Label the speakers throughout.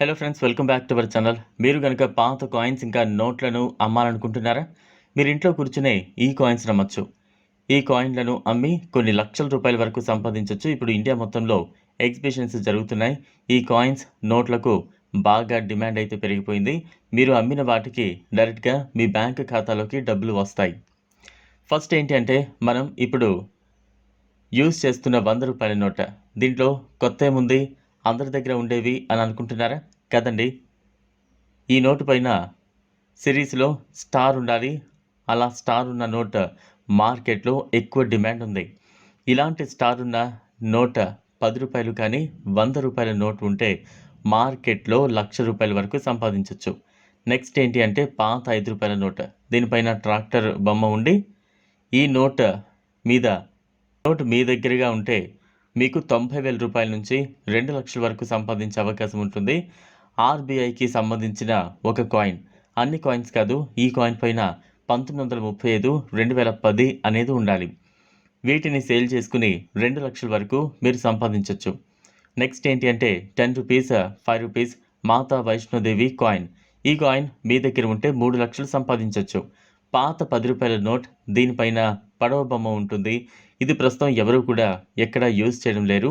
Speaker 1: Hello friends welcome back to our channel మీరు కనుక పాత కాయిన్స్ ఇంకా నోట్లను అమ్మాలనుకుంటున్నారా? మీరు ఇంట్లో కూర్చునే ఈ కాయిన్స్ నమ్మచ్చు. ఈ కాయిన్లను అమ్మి కొన్ని లక్షల రూపాయల వరకు సంపాదించవచ్చు ఇప్పుడు ఇండియా మొత్తంలో ఎగ్జిబిషన్స్ జరుగుతున్నాయి. ఈ కాయిన్స్ నోట్లకు బాగా డిమాండ్ అయితే పెరిగిపోయింది. మీరు అమ్మిన వాటికి డైరెక్ట్గా మీ బ్యాంక్ ఖాతాలోకి డబ్బులు వస్తాయి. ఫస్ట్ ఏంటి అంటే మనం ఇప్పుడు యూజ్ చేస్తున్న వంద రూపాయల నోట. దీంట్లో కొత్త ఏముంది? అందరి దగ్గర ఉండేవి అని అనుకుంటున్నారా? కదండి. ఈ నోటు పైన సిరీస్లో స్టార్ ఉండాలి. అలా స్టార్ ఉన్న నోట్ మార్కెట్లో ఎక్కువ డిమాండ్ ఉంది. ఇలాంటి స్టార్ ఉన్న నోట్ పది రూపాయలు కానీ వంద రూపాయల నోట్ ఉంటే మార్కెట్లో లక్ష రూపాయల వరకు సంపాదించవచ్చు నెక్స్ట్ ఏంటి అంటే పాత ఐదు రూపాయల నోట్. దీనిపైన ట్రాక్టర్ బొమ్మ ఉండి ఈ నోట్ మీద నోట్ మీ దగ్గరగా ఉంటే మీకు తొంభై వేల రూపాయల నుంచి రెండు లక్షల వరకు సంపాదించే అవకాశం ఉంటుంది. ఆర్బీఐకి సంబంధించిన ఒక కాయిన్ అన్ని కాయిన్స్ కాదు ఈ కాయిన్ పైన పంతొమ్మిది వందల ముప్పై ఐదు రెండు వేల పది అనేది ఉండాలి. వీటిని సేల్ చేసుకుని రెండు లక్షల వరకు మీరు సంపాదించవచ్చు నెక్స్ట్ ఏంటి అంటే ten rupees five rupees Mata Vaishno Devi coin ఈ కాయిన్ మీ దగ్గర ఉంటే మూడు లక్షలు సంపాదించవచ్చు పాత పది రూపాయల నోట్ దీనిపైన పడవ బొమ్మ ఉంటుంది. ఇది ప్రస్తుతం ఎవరు కూడా ఎక్కడ యూజ్ చేయడం లేరు.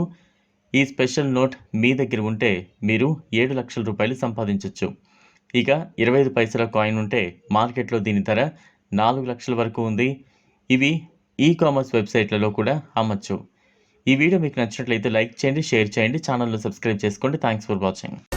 Speaker 1: ఈ స్పెషల్ నోట్ మీ దగ్గర ఉంటే మీరు ఏడు లక్షల రూపాయలు సంపాదించవచ్చు ఇక ఇరవై ఐదు పైసల కాయిన్ ఉంటే మార్కెట్లో దీని ధర నాలుగు లక్షల వరకు ఉంది. ఇవి ఈ కామర్స్ వెబ్సైట్లలో కూడా అమ్మచ్చు. ఈ వీడియో మీకు నచ్చినట్లయితే లైక్ చేయండి షేర్ చేయండి ఛానల్లో సబ్స్క్రైబ్ చేసుకోండి. Thanks for watching.